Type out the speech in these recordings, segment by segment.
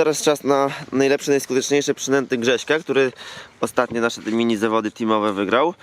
Teraz czas na najlepsze, najskuteczniejsze przynęty Grześka, który ostatnio nasze mini zawody teamowe wygrał.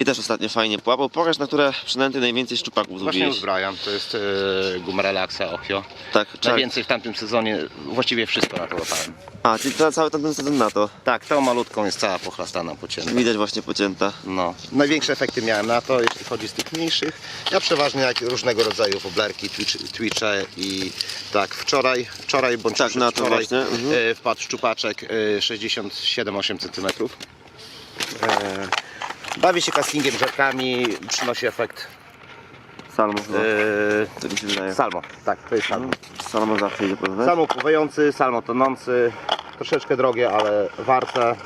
I też ostatnio fajnie połapał. Pokaż, na które przynęty najwięcej szczupaków Właśnie uzbrajam, to jest e, guma Relaxa Ochio. Tak, czak. Najwięcej w tamtym sezonie, właściwie wszystko na to łapałem. A, czyli to cały ten sezon na to. Tak, tą malutką jest cała pochlastana, pocięta. Widać właśnie pocięta. No. Największe efekty miałem na to, jeśli chodzi z tych mniejszych. Ja przeważnie jak różnego rodzaju woblerki, twitch, twitche i tak wczoraj, wczoraj bądź Tak, na to wczoraj właśnie, mhm. e, wpadł szczupaczek e, 67-8 cm. E, bawi się castingiem rzekami, przynosi efekt Salmo chyba. e, Tak mi się wydaje. salmo. Tak, to jest salmo. Salmo zawsze idzie prawda? Salmo pływający, salmo tonący, troszeczkę drogie, ale warte.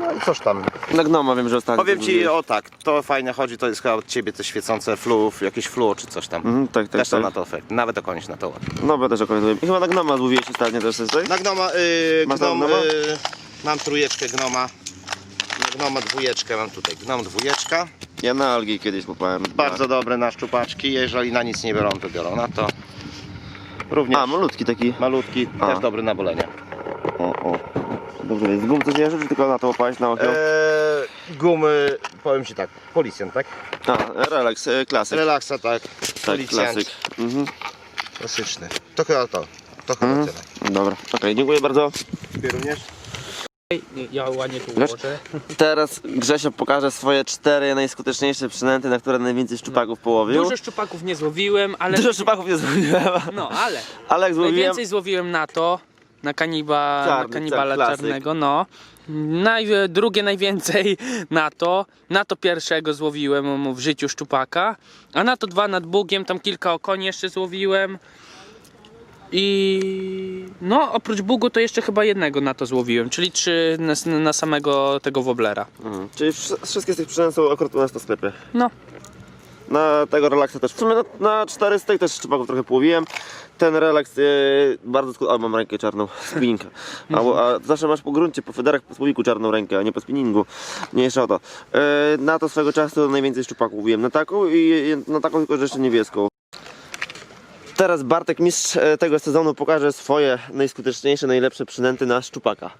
No i coś tam. Na gnoma wiem, że ostatnio Powiem to ci, o tak, to fajnie chodzi, to jest chyba od ciebie te świecące flu, jakieś flu czy coś tam. Mhm, tak, tak, Też tak. na to efekt, nawet okonić na to ładnie. No, bo też okolizuję. I chyba na gnoma złowiłeś ostatnio też coś, tak? Na gnoma, yy, Masz tam gnom, gnoma? yy, mam trójeczkę gnoma. Na gnoma dwójeczkę mam tutaj, gnom dwójeczka. Ja na algi kiedyś popałem. Bardzo dobre na szczupaczki, jeżeli na nic nie biorą, to biorą na to. Również A, malutki taki. malutki, A. też dobry na bolenie. O, o. Dobrze, jest gum coś jeszcze, czy tylko na to łapałeś na okno? Eee, gumy, powiem ci tak, policjant, tak? A, relax, e, klasyk. Relaksa, tak. Tak, Policjant, klasyk. Mhm. klasyczny. To chyba to, to chyba Mhm. tyle. Dobra, okej, dziękuję bardzo. Ty również? Ja ładnie tu Wiesz? ułożę. Teraz Grzesio pokaże swoje cztery najskuteczniejsze przynęty, na które najwięcej szczupaków połowił. Dużo szczupaków nie złowiłem, ale. Dużo szczupaków nie złowiłem, No, ale. ale jak złowiłem... Najwięcej złowiłem na to. Na, kaniba, Czarny, na kanibala czarnego, no. Naj, drugie najwięcej na to. Na to pierwszego złowiłem w życiu szczupaka. A na to dwa nad Bugiem, tam kilka okoni jeszcze złowiłem. I no, oprócz Bugu to jeszcze chyba jednego na to złowiłem, czyli trzy na, na samego tego woblera. Mhm. Czyli wsz- wszystkie z tych przynęt są akurat u nas na sklepie. No, Na tego relaksa też. W sumie na, na 4 z tych też szczupaków trochę połowiłem. Ten relaks e, bardzo skuteczny. O, mam rękę czarną, spinninga. A, a zawsze masz po gruncie, po federach, po słowiku czarną rękę, a nie po spinningu. Mniejsza o to. E, na to swego czasu najwięcej szczupaków łowiłem. Na taką i na taką tylko, że jeszcze niebieską. Teraz Bartek, mistrz e, tego sezonu, pokaże swoje najskuteczniejsze, najlepsze przynęty na szczupaka.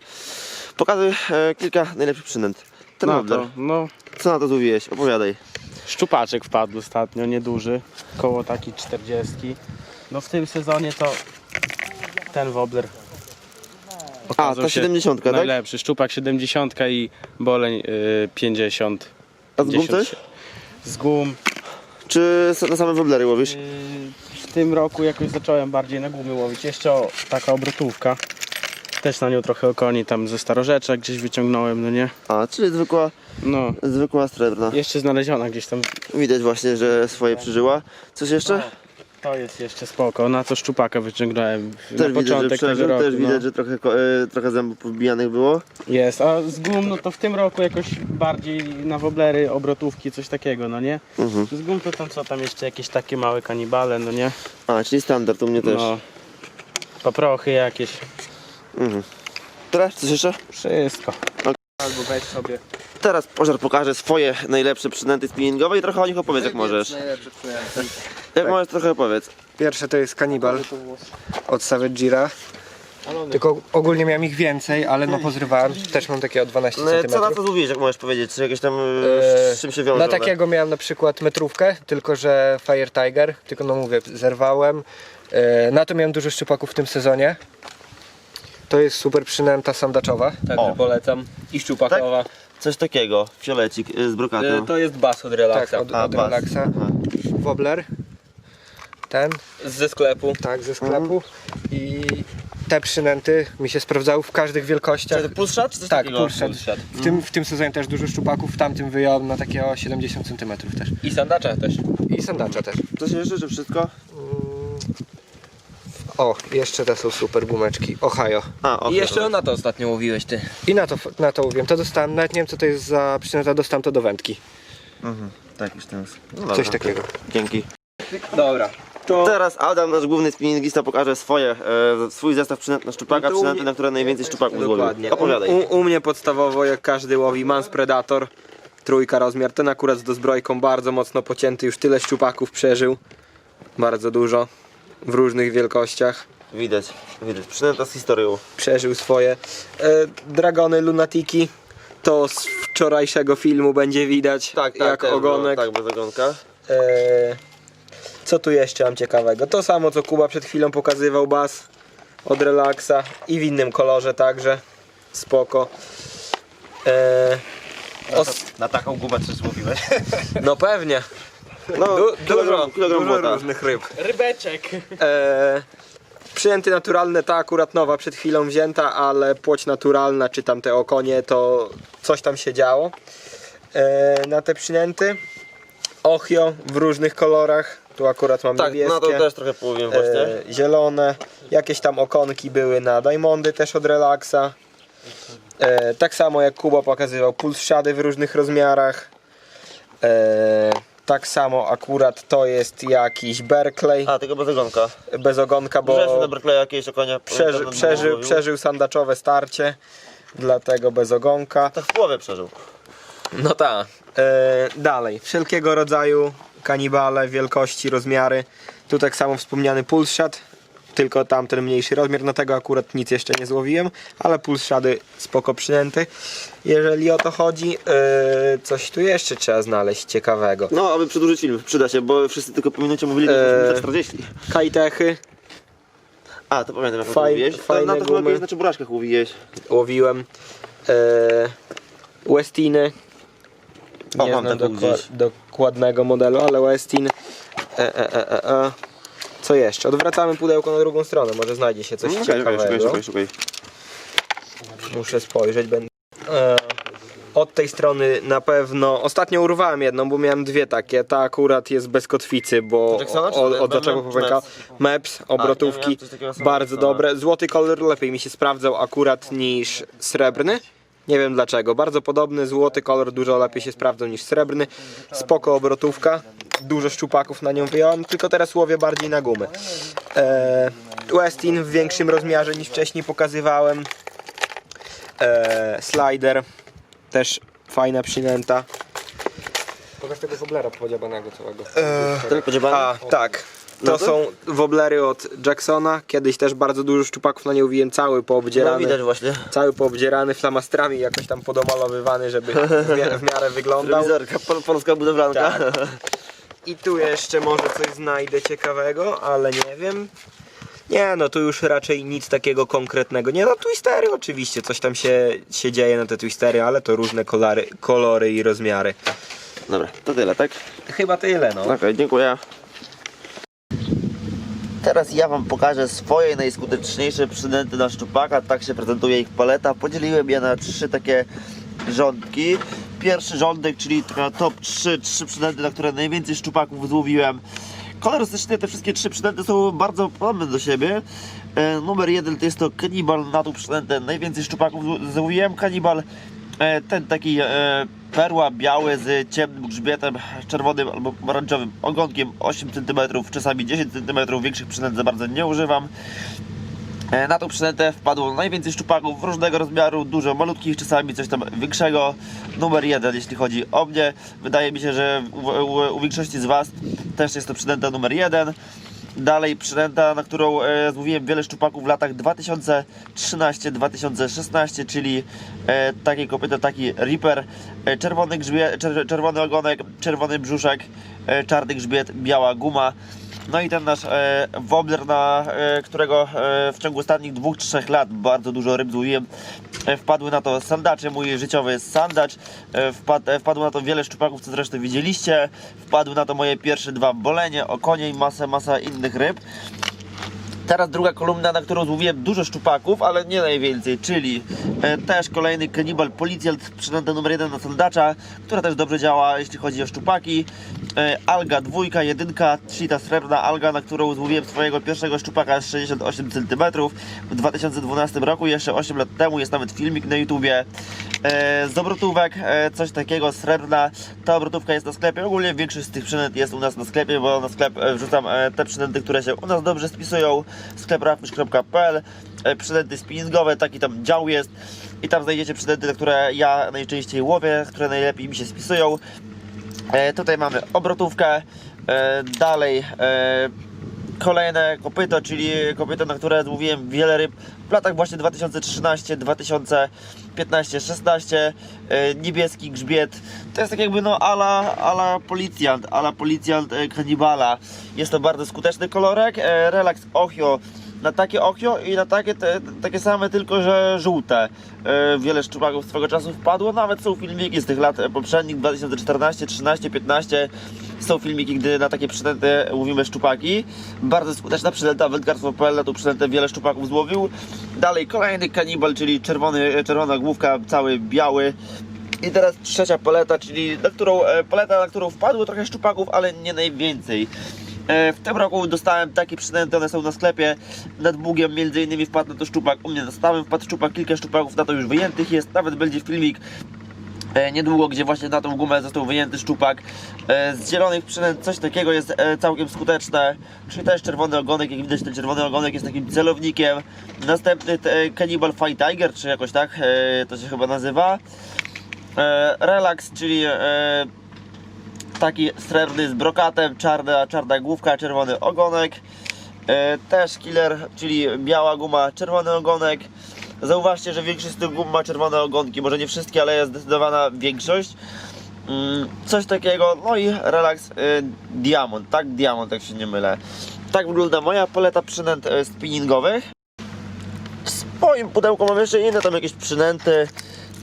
Pokazuj e, kilka najlepszych przynęt. Ten No to, no, Co na to złowiłeś? Opowiadaj. Szczupaczek wpadł ostatnio, nieduży, koło takiej 40. No w tym sezonie to ten wobler. A, ta się 70, tak? Najlepszy, szczupak 70 i boleń y, 50. A z gum też? Z gum. Czy na same woblery łowisz? Y, w tym roku jakoś zacząłem bardziej na gumy łowić. Jeszcze o, taka obrotówka. Też na nią trochę okoni tam ze starorzeczek gdzieś wyciągnąłem, no nie? A, czyli zwykła, No, zwykła srebrna. jeszcze znaleziona gdzieś tam. Widać właśnie, że swoje przeżyła. Coś jeszcze? To jest jeszcze spoko, na to szczupaka wyciągnąłem też na widać, że początek tego roku. też no. widać, że trochę, ko- e, trochę zębów powbijanych było. Jest, a z gum no to w tym roku jakoś bardziej na woblery, obrotówki, coś takiego, no nie? Mhm. Z gum to tam co, tam jeszcze jakieś takie małe kanibale, no nie? A, czyli standard u mnie też. No, paprochy jakieś, Mhm. Teraz coś jeszcze? wszystko. albo weź sobie. Teraz Pożar pokaże swoje najlepsze przynęty spinningowe i trochę o nich opowiedz jak możesz. Najlepsze przynęty. Jak możesz trochę opowiedz. Pierwsze to jest kanibal od Savage Gira. Tylko ogólnie miałem ich więcej, ale no pozrywałem. Też mam takie o 12 No, cm. co na to złowiłeś, jak możesz powiedzieć? Czy jakieś tam, e, Eee, z czym się wiąże? Na one? takiego miałem na przykład metrówkę, tylko że Fire Tiger, tylko no mówię, zerwałem. E, Na to miałem dużo szczupaków w tym sezonie. To jest super przynęta sandaczowa. Także O. polecam. I szczupakowa. Coś takiego, fiolecik e, z brokatem. To jest bas od Tak, relaksa. od, A, od bas. Relaxa. Aha. Wobbler. Ten, Ze sklepu. tak, ze sklepu. I te przynęty mi się sprawdzały w każdych wielkościach. Czy to pulszat, czy coś Tak, takiego? pulszat. Pulszat. W tym, w tym sezonie też dużo szczupaków, w tamtym wyjąłem na takie o 70 cm też. I sandacza też. I sandacza też. Coś jeszcze, czy wszystko? O, jeszcze te są super gumeczki. Ohio. A. I jeszcze na to ostatnio mówiłeś ty. I na to, na to mówiłem. To dostałem, nawet nie wiem co to jest za przynęta, dostałem to do wędki. Mhm. Tak, już teraz. No. Coś takiego. Dzięki. Dobra. To Teraz Adam, nasz główny spinningista, pokaże swoje, e, swój zestaw przynęt na szczupaka, No to u przynęty, mnie- na które najwięcej szczupaków złowił. dokładnie. Opowiadaj. U, u mnie podstawowo jak każdy łowi Mans Predator. Trójka rozmiar. Ten akurat z dozbrojką bardzo mocno pocięty. Już tyle szczupaków przeżył. Bardzo dużo. W różnych wielkościach. Widać, widać. Przynęta z historią. Przeżył swoje. E, Dragony Lunatiki to z wczorajszego filmu będzie widać jak też ogonek. Było, tak, bez ogonka. E, co tu jeszcze mam ciekawego? To samo co Kuba przed chwilą pokazywał bas od Relaxa i w innym kolorze także. Spoko. E, os- Na taką gumę coś złowiłeś? no pewnie. No, Du- kilogram, dużo kilogram dużo błota. różnych ryb. Rybeczek. E, przynęty naturalne, ta akurat nowa, przed chwilą wzięta, ale płoć naturalna, czy tam te okonie, to coś tam się działo e, na te przynęty. Ochio w różnych kolorach, tu akurat mam Tak, niebieskie, no to też trochę połowiłem właśnie. e, zielone, jakieś tam okonki były na Diamondy też od Relaxa. E, tak samo jak Kuba pokazywał, puls shady w różnych rozmiarach. E, tak samo akurat to jest jakiś Berkeley A, tylko bez ogonka. bez ogonka, Bo... Berkeleya jakieś okonia? przeży, pamiętam, przeżył, sandaczowe starcie, dlatego bez ogonka. Tak w połowie przeżył. No tak. E, dalej, wszelkiego rodzaju kanibale, wielkości, rozmiary. Tu tak samo wspomniany pulsshot, tylko tamten mniejszy rozmiar, no tego akurat nic jeszcze nie złowiłem, ale pulsshady spoko przynęty. Jeżeli o to chodzi, e, coś tu jeszcze trzeba znaleźć ciekawego. No, aby przedłużyć film, przyda się, bo wszyscy tylko po minucie mówili, że eee... 40. Kajtechy A, to pamiętam jak Faj-. To, fajne na kiedyś na czeburaczkach mówiłeś. łowiłem. E, Westiny. O, Nie mam znam dokła- gdzieś. dokładnego modelu, ale Westin. E, e, e, e, e. Co jeszcze? Odwracamy pudełko na drugą stronę, może znajdzie się coś No, Szukaj, szukaj, ciekawego. szukaj, szukaj, szukaj. Muszę spojrzeć. Będę... E, od tej strony na pewno. Ostatnio urwałem jedną, bo miałem dwie takie. Ta akurat jest bez kotwicy, bo Jacksona, od, od Mem- zaczęło czy pęka. Meps? Ja obrotówki. Bardzo dobre. Złoty kolor lepiej mi się sprawdzał akurat niż srebrny. Nie wiem dlaczego. Bardzo podobny, złoty kolor dużo lepiej się sprawdzał niż srebrny. Spoko obrotówka. Dużo szczupaków na nią wyjąłem, tylko teraz łowię bardziej na gumy. Eee, Westin w większym rozmiarze niż wcześniej pokazywałem. Eee, slider. Też fajna przynęta. Pokaż tego woblera podziabanego całego. Podziebany? A, tak. To No to- są woblery od Jacksona. Kiedyś też bardzo dużo szczupaków na nie uwiłem, cały No poobdzierany. widać właśnie. cały poobdzierany, flamastrami jakoś tam podomalowywany, żeby w, mia- w miarę wyglądał. Rewizorka, polska budowlanka. Tak. I tu jeszcze może coś znajdę ciekawego, ale nie wiem. Nie, no tu już raczej nic takiego konkretnego. Nie, no twistery oczywiście, coś tam się, się dzieje na te twistery, ale to różne kolory, kolory i rozmiary. Dobra, to tyle, tak? Chyba tyle, no. Okej, dziękuję. Teraz ja Wam pokażę swoje najskuteczniejsze przynęty na szczupaka. Tak się prezentuje ich paleta. Podzieliłem je na trzy takie rządki. Pierwszy rządek, czyli taka top 3, trzy przynęty, na które najwięcej szczupaków złowiłem. Kolorystycznie te wszystkie trzy przynęty są bardzo podobne do siebie. E, numer jeden to jest to kanibal, na tą najwięcej szczupaków zł- złowiłem. Kanibal E, ten taki e, perła biały z ciemnym grzbietem, czerwonym albo pomarańczowym ogonkiem 8 cm, czasami 10 cm, większych przynęt za bardzo nie używam. E, Na tą przynętę wpadło najwięcej szczupaków różnego rozmiaru, dużo malutkich, czasami coś tam większego. Numer jeden, jeśli chodzi o mnie. Wydaje mi się, że u, u, u większości z Was też jest to przynęta numer jeden. Dalej przynęta, na którą e, złowiłem wiele szczupaków w latach 2013-2016, czyli e, takie kopyto, taki Reaper, e, czerwony, grzbie, czer, czerwony ogonek, czerwony brzuszek, e, czarny grzbiet, biała guma. No i ten nasz e, na e, którego e, w ciągu ostatnich dwóch, trzech lat bardzo dużo ryb złowiłem. E, wpadły na to sandacze, mój życiowy sandacz. E, wpad, e, wpadło na to wiele szczupaków, co zresztą widzieliście. Wpadły na to moje pierwsze dwa bolenie, okonie i masa, masa innych ryb. Teraz druga kolumna, na którą złowiłem dużo szczupaków, ale nie najwięcej, czyli e, też kolejny Cannibal Policjant, przynęta numer jeden na sandacza, która też dobrze działa, jeśli chodzi o szczupaki. E, alga dwójka, jedynka, czyli ta srebrna alga, na którą złowiłem swojego pierwszego szczupaka z 68 cm w 2012 roku, jeszcze 8 lat temu, jest nawet filmik na YouTubie. E, z obrotówek, e, coś takiego, srebrna, ta obrotówka jest na sklepie, ogólnie większość z tych przynęt jest u nas na sklepie, bo na sklep e, wrzucam e, te przynęty, które się u nas dobrze spisują, sklep raffish.pl, e, przynęty spinningowe, taki tam dział jest i tam znajdziecie przynęty, które ja najczęściej łowię, które najlepiej mi się spisują. E, tutaj mamy obrotówkę, e, dalej e, kolejne kopyto, czyli kopyto, na które złowiłem wiele ryb w latach właśnie 2013, 2015, 16 e, niebieski grzbiet. To jest tak jakby no ala, ala policjant, ala policjant e, kanibala. Jest to bardzo skuteczny kolorek, e, relax ochio na takie ochio i na takie, te, takie same, tylko że żółte. E, wiele szczupaków swego czasu wpadło, nawet są filmiki z tych lat e, poprzednich, 2014, 13, 15. Są filmiki, gdy na takie przynęty łowimy szczupaki. Bardzo skuteczna przynęta, wędkarstwo.pl na tą przynętę wiele szczupaków złowił. Dalej kolejny kanibal, czyli czerwony, czerwona główka, cały biały. I teraz trzecia paleta, czyli na którą, e, paleta, na którą wpadło trochę szczupaków, ale nie najwięcej. E, W tym roku dostałem takie przynęty, one są na sklepie nad Bugiem, między innymi wpadł na to szczupak, u mnie na stałym wpadł szczupak, kilka szczupaków na to już wyjętych jest, nawet będzie filmik e, niedługo, gdzie właśnie na tą gumę został wyjęty szczupak. E, Z zielonych przynęt coś takiego jest całkiem skuteczne, czyli też czerwony ogonek, jak widać ten czerwony ogonek jest takim celownikiem. Następny Cannibal Fight Tiger, czy jakoś tak to się chyba nazywa. Relax, czyli taki srebrny z brokatem, czarna, czarna główka, czerwony ogonek. E, też killer, czyli biała guma, czerwony ogonek. Zauważcie, że większość z tych gum ma czerwone ogonki, może nie wszystkie, ale jest zdecydowana większość. Mm, coś takiego, no i relax y, diamond, tak? Diamond, jak się nie mylę. Tak wygląda moja paleta przynęt y, spinningowych. W swoim pudełku mam jeszcze inne tam jakieś przynęty,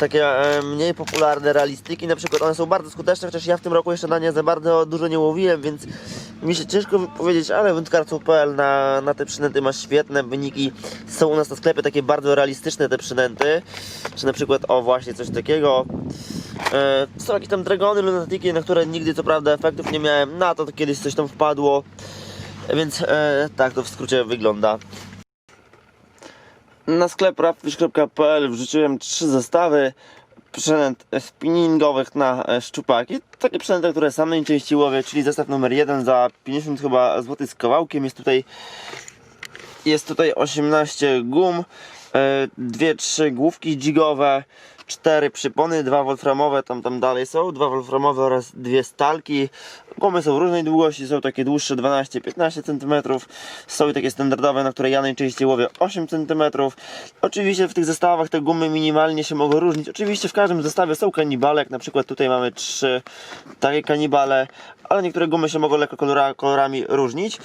takie e, mniej popularne realistyki, na przykład one są bardzo skuteczne, chociaż ja w tym roku jeszcze na nie za bardzo dużo nie łowiłem, więc mi się ciężko wypowiedzieć, ale wędkarstwo.pl na, na te przynęty ma świetne wyniki. Są u nas na sklepie takie bardzo realistyczne te przynęty, czy na przykład o właśnie coś takiego. E, są jakieś tam dragony, lunatiki, na które nigdy co prawda efektów nie miałem, na to, to kiedyś coś tam wpadło, więc e, tak to w skrócie wygląda. Na sklep rapfish.pl wrzuciłem trzy zestawy przynęt spinningowych na e, szczupaki. Takie przynęty, które sam najczęściej łowię, czyli zestaw numer jeden za 50 chyba zł z kawałkiem. Jest tutaj jest tutaj 18 gum, e, dwie, trzy główki dźwigowe, cztery przypony, dwa wolframowe, tam tam dalej są, dwa wolframowe oraz dwie stalki. Gumy są różnej długości, są takie dłuższe 12-15 cm, są takie standardowe, na które ja najczęściej łowię 8 cm. Oczywiście w tych zestawach te gumy minimalnie się mogą różnić. Oczywiście w każdym zestawie są kanibale, jak na przykład tutaj mamy trzy takie kanibale, ale niektóre gumy się mogą lekko kolora, kolorami różnić.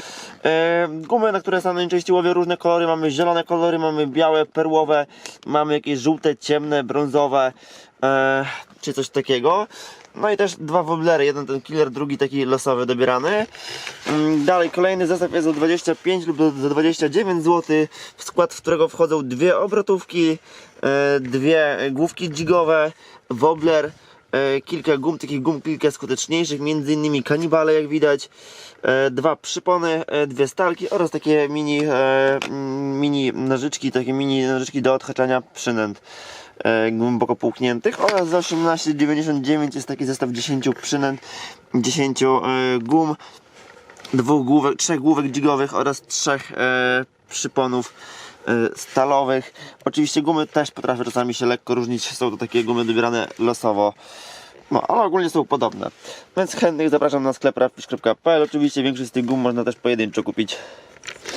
Gumy, na które sam najczęściej łowię różne kolory, mamy zielone kolory, mamy białe, perłowe, mamy jakieś żółte, ciemne, brązowe, e, czy coś takiego. No i też dwa woblery, jeden ten killer, drugi taki losowy dobierany. Mm, Dalej kolejny zestaw jest za 25 lub za 29 zł, w skład którego wchodzą dwie obrotówki, e, dwie główki dźwigowe, wobler, kilka gum, takich gum kilka skuteczniejszych, między innymi kanibale jak widać, e, dwa przypony, e, dwie stalki oraz takie mini, e, mini nożyczki, takie mini nożyczki do odhaczania przynęt e, głęboko połkniętych. Oraz za 18,99 jest taki zestaw 10 przynęt, 10 e, gum, dwóch główek, trzech główek dźwigowych oraz trzech e, przyponów. e, stalowych. Oczywiście gumy też potrafią czasami się lekko różnić, są to takie gumy dobierane losowo. No, ale ogólnie są podobne. Więc chętnych zapraszam na sklep rafish.pl. Oczywiście większość z tych gum można też pojedynczo kupić.